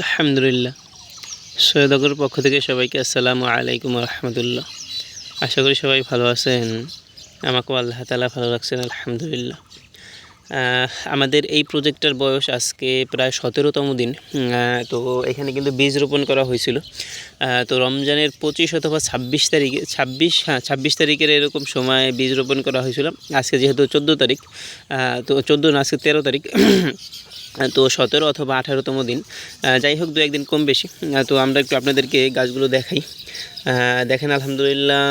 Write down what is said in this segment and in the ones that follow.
আলহামদুলিল্লাহ। সৈয়দগর পক্ষ থেকে সবাইকে আসসালামু আলাইকুম রহমতুল্লাহ। আশা করি সবাই ভালো আছেন। আমাকেও আল্লাহ তালা ভালো রাখছেন, আলহামদুলিল্লাহ। আমাদের এই প্রজেক্টটার বয়স আজকে প্রায় সতেরোতম দিন। তো এখানে কিন্তু বীজ রোপণ করা হয়েছিল। তো রমজানের পঁচিশ অথবা ছাব্বিশ তারিখে, ছাব্বিশ হ্যাঁ ছাব্বিশ তারিখের এরকম সময় বীজ রোপণ করা হয়েছিল। আজকে যেহেতু চোদ্দ তারিখ তো চোদ্দ না, আজকে তেরো তারিখ। তো সতেরো অথবা আঠারোতম দিন। যাই হোক দু একদিন কম বেশি। তো আমরা একটু আপনাদেরকে গাছগুলো দেখাই। দেখেন, আলহামদুলিল্লাহ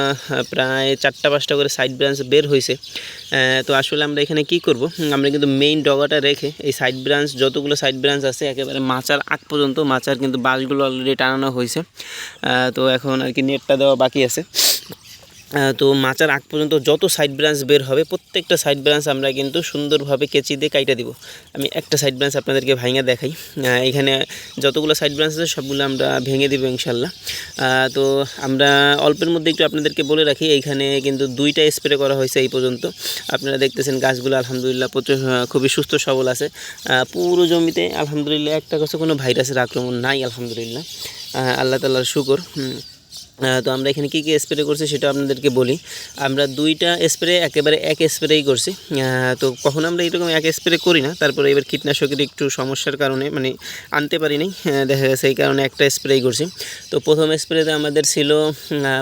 প্রায় চারটা পাঁচটা করে সাইড ব্রাঞ্চ বের হয়েছে তো আসলে আমরা এখানে কি করব? আমরা কিন্তু মেইন ডগাটা রেখে এই সাইড ব্রাঞ্চ যতগুলো সাইড ব্রাঞ্চ আছে, একেবারে মাচার আগ পর্যন্ত, মাচার কিন্তু বাঁশগুলো অলরেডি টানানো হয়েছে তো এখন আর কি নেটটা দেওয়া বাকি আছে। তো মাচার আগ পর্যন্ত যত সাইড ব্রাঞ্চ বের হবে, প্রত্যেকটা সাইড ব্রাঞ্চ আমরা কিন্তু সুন্দরভাবে কেচি দিয়ে কাইটা দিব। আমি একটা সাইড ব্রাঞ্চ আপনাদেরকে ভাঙে দেখাই। এখানে যতগুলো সাইড ব্রাঞ্চ আছে, সবগুলো আমরা ভেঙে দিব ইনশাল্লাহ। তো আমরা অল্পের মধ্যে একটু আপনাদেরকে বলে রাখি, এইখানে কিন্তু দুইটা স্প্রে করা হয়েছে এই পর্যন্ত। আপনারা দেখতেছেন গাছগুলো আলহামদুলিল্লাহ প্রচুর খুবই সুস্থ সবল আছে। পুরো জমিতে আলহামদুলিল্লাহ একটা কাছে কোনো ভাইরাসের আক্রমণ নাই, আলহামদুলিল্লাহ। আল্লাহ তাল্লাহর শুকর। তো আমরা এখানে কী কী স্প্রে করছি সেটা আপনাদেরকে বলি। আমরা দুইটা স্প্রে একেবারে এক স্প্রেই করছি। তো কখনো আমরা এরকম এক স্প্রে করি না। তারপরে এবার কীটনাশকের একটু সমস্যার কারণে মানে আনতে পারি নাই দেখা গেছে এই কারণে একটা স্প্রেই করছি। তো প্রথম স্প্রেতে আমাদের ছিল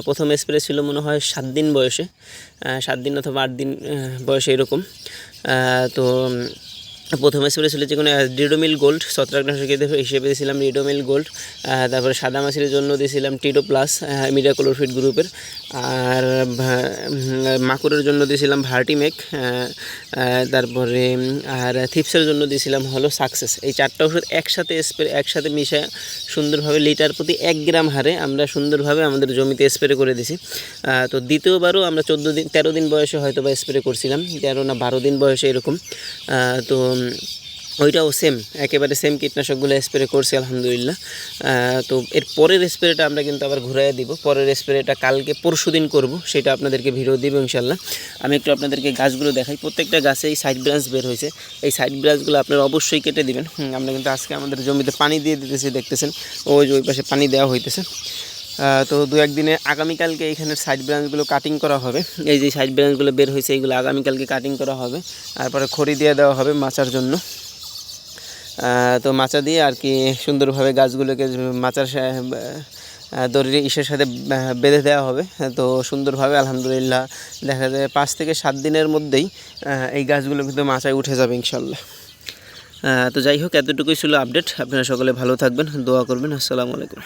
প্রথম স্প্রে ছিল মনে হয় সাত দিন বয়সে। সাত দিন অথবা আট দিন বয়সে এরকম। তো প্রথমে স্প্রে ছিল যে কোনো ডিডোমিল গোল্ড ছত্রাকনাশক হিসেবে দিয়েছিলাম ডিডোমিল গোল্ড তারপরে সাদা মাছির জন্য দিয়েছিলাম টিডো প্লাস মিডাক্লোরফিট গ্রুপের আর মাকুরের জন্য দিয়েছিলাম ভার্টিমেক তারপরে, আর থিপসের জন্য দিয়েছিলাম হলো সাকসেস এই চারটা ওষুধ একসাথে স্প্রে একসাথে মিশে সুন্দরভাবে লিটার প্রতি এক গ্রাম হারে আমরা সুন্দরভাবে আমাদের জমিতে স্প্রে করে দিছি তো দ্বিতীয়বারও আমরা চোদ্দ দিন, তেরো দিন বয়সে হয়তো বা স্প্রে করছিলাম, তেরো না বারো দিন বয়সে এরকম। তো ওইটাও সেম একেবারে সেম কীটনাশকগুলো স্প্রে করছি, আলহামদুলিল্লাহ। তো এর পরের স্প্রেটা আমরা কিন্তু আবার ঘুরাইয়া দিব। পরের স্প্রেটা কালকে, পরশু দিন করব, সেটা আপনাদেরকে ভিডিও দিব ইনশাল্লাহ আমি একটু আপনাদেরকে গাছগুলো দেখাই। প্রত্যেকটা গাছে এই সাইড ব্রাঞ্চ বের হয়েছে। এই সাইড ব্রাঞ্চগুলো আপনারা অবশ্যই কেটে দিবেন। আমরা কিন্তু আজকে আমাদের জমিতে পানি দিয়ে দিতেছি, দেখতেছেন? ওই যে ওই পাশে পানি দেওয়া হইতেছে। তো দু একদিনে আগামীকালকে এইখানের সাইড ব্রাঞ্চগুলো কাটিং করা হবে। এই যে সাইড ব্রাঞ্চগুলো বের হয়েছে এইগুলো আগামীকালকে কাটিং করা হবে। তারপরে খড়ি দিয়ে দেওয়া হবে মাচার জন্য। তো মাচা দিয়ে আর কি সুন্দরভাবে গাছগুলোকে মাচার দড়ির ইসের সাথে বেঁধে দেওয়া হবে। তো সুন্দরভাবে আলহামদুলিল্লাহ দেখা যায় পাঁচ থেকে সাত দিনের মধ্যেই এই গাছগুলো কিন্তু মাচায় উঠে যাবে ইনশাল্লাহ। তো যাই হোক, এতটুকুই ছিল আপডেট আপনারা সকলে ভালো থাকবেন, দোয়া করবেন। আসসালামু আলাইকুম।